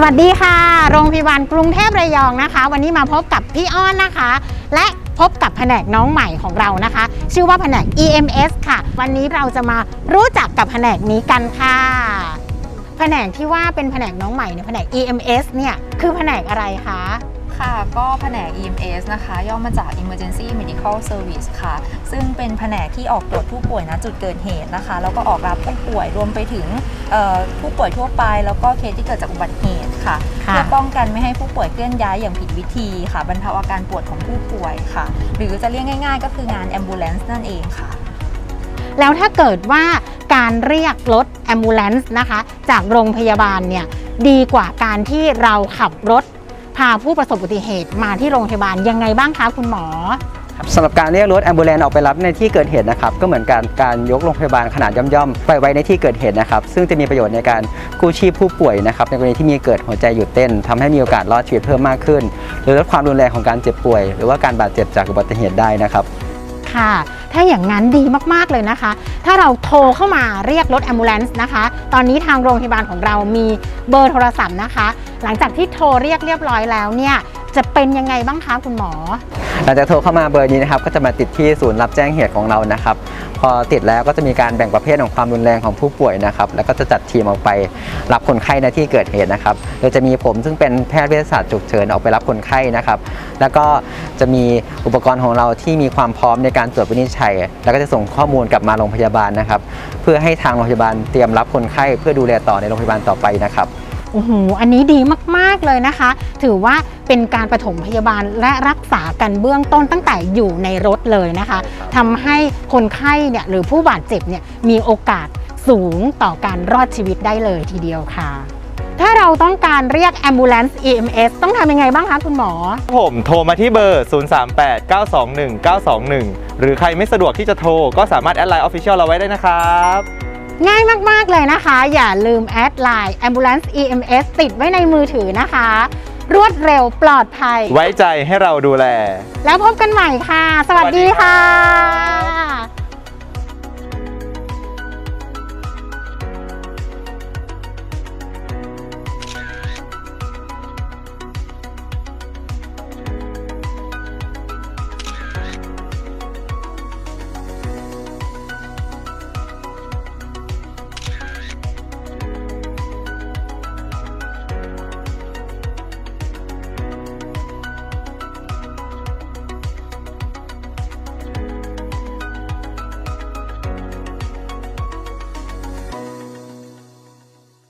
สวัสดีค่ะ โรงพยาบาลกรุงเทพระยองนะคะ วันนี้มาพบกับพี่อ้อนนะคะ และพบกับแผนกน้องใหม่ของเรานะคะ ชื่อว่าแผนก EMS ค่ะ วันนี้เราจะมารู้จักกับแผนกนี้กันค่ะ แผนกที่ว่าเป็นแผนกน้องใหม่เนี่ยแผนก EMS เนี่ยคือแผนกอะไรคะ ค่ะ ก็แผนก EMS นะคะ ย่อมาจาก Emergency Medical Service ค่ะ ซึ่งเป็นแผนกที่ออกตรวจผู้ป่วยณจุดเกิดเหตุนะคะ แล้วก็ออกรับผู้ป่วยรวมไปถึงเอ่อผู้ป่วยทั่วไป แล้วก็เคสที่เกิดจากอุบัติเหตุค่ะค่ะ เพื่อป้องกันไม่ให้ผู้ป่วยเคลื่อนย้ายอย่างผิดวิธีค่ะ บรรเทาอาการปวดของผู้ป่วยค่ะ หรือจะเรียกง่าย ๆ ก็คืองาน ambulance นั่นเองค่ะ แล้วถ้าเกิดว่าการเรียกรถ ambulance นะคะ จากโรงพยาบาลเนี่ยดีกว่าการที่เราขับรถ พาผู้ประสบอุบัติเหตุมาที่โรงพยาบาลยังไงบ้างคะคุณหมอสำหรับการเรียกรถแอมบูเลนออกไปรับในที่เกิดเหตุนะครับก็เหมือนการการยกโรงพยาบาลขนาดย่อมๆไปไว้ในที่เกิดเหตุนะครับซึ่งจะมีประโยชน์ในการกู้ชีพผู้ป่วยนะครับในกรณีที่มีเกิดหัวใจหยุดเต้นทำให้มีโอกาสรอดชีวิตเพิ่มมากขึ้น หรือลดความรุนแรงของการเจ็บป่วย หรือว่าการบาดเจ็บจากอุบัติเหตุได้นะครับค่ะ ถ้าอย่างนั้นดีมากๆเลยนะคะ ถ้าเราโทรเข้ามาเรียกรถแอมบูเลนส์นะคะ ตอนนี้ทางโรงพยาบาลของเรามีเบอร์โทรศัพท์นะคะ หลังจากที่โทรเรียกเรียบร้อยแล้วเนี่ย จะเป็นยังไงบ้างคะคุณหมอ หลังจากโทรเข้ามาเบอร์นี้นะครับก็จะมาติดที่ศูนย์รับแจ้งเหตุของเรานะครับ พอติดแล้วก็จะมีการแบ่งประเภทของความรุนแรงของผู้ป่วยนะครับแล้วก็จะจัดทีมออกไปรับคนไข้ในที่เกิดเหตุนะครับโดยจะมีผมซึ่งเป็นแพทย์เวชศาสตร์ฉุกเฉินออกไปรับคนไข้นะครับแล้วก็จะมีอุปกรณ์ของเราที่มีความพร้อมในการตรวจวินิจฉัย แล้วก็จะส่งข้อมูลกลับมาโรงพยาบาลนะครับ เพื่อให้ทางโรงพยาบาลเตรียมรับคนไข้ เพื่อดูแลต่อในโรงพยาบาลต่อไปนะครับโอ้โหอันนี้ดีมาก ๆ เลยนะคะ ถือว่า เป็นการปฐมพยาบาลและรักษากันเบื้องต้นตั้งแต่อยู่ในรถเลยนะคะทำให้คนไข้เนี่ยหรือผู้บาดเจ็บเนี่ยมีโอกาสสูงต่อการรอดชีวิตได้เลยทีเดียวค่ะถ้าเราต้องการเรียก ambulance EMS ต้องทำยังไงบ้างคะคุณหมอ ผมโทรมาที่เบอร์ 038 921 921 หรือใครไม่สะดวกที่จะโทร ก็สามารถแอดไลน์ Official เราไว้ได้นะครับ ง่ายมาก ๆ เลยนะคะ อย่าลืมแอดไลน์ ambulance EMS ติดไว้ในมือถือนะคะ รวดเร็วปลอดภัย ไว้ใจให้เราดูแล แล้วพบกันใหม่ค่ะ สวัสดีค่ะ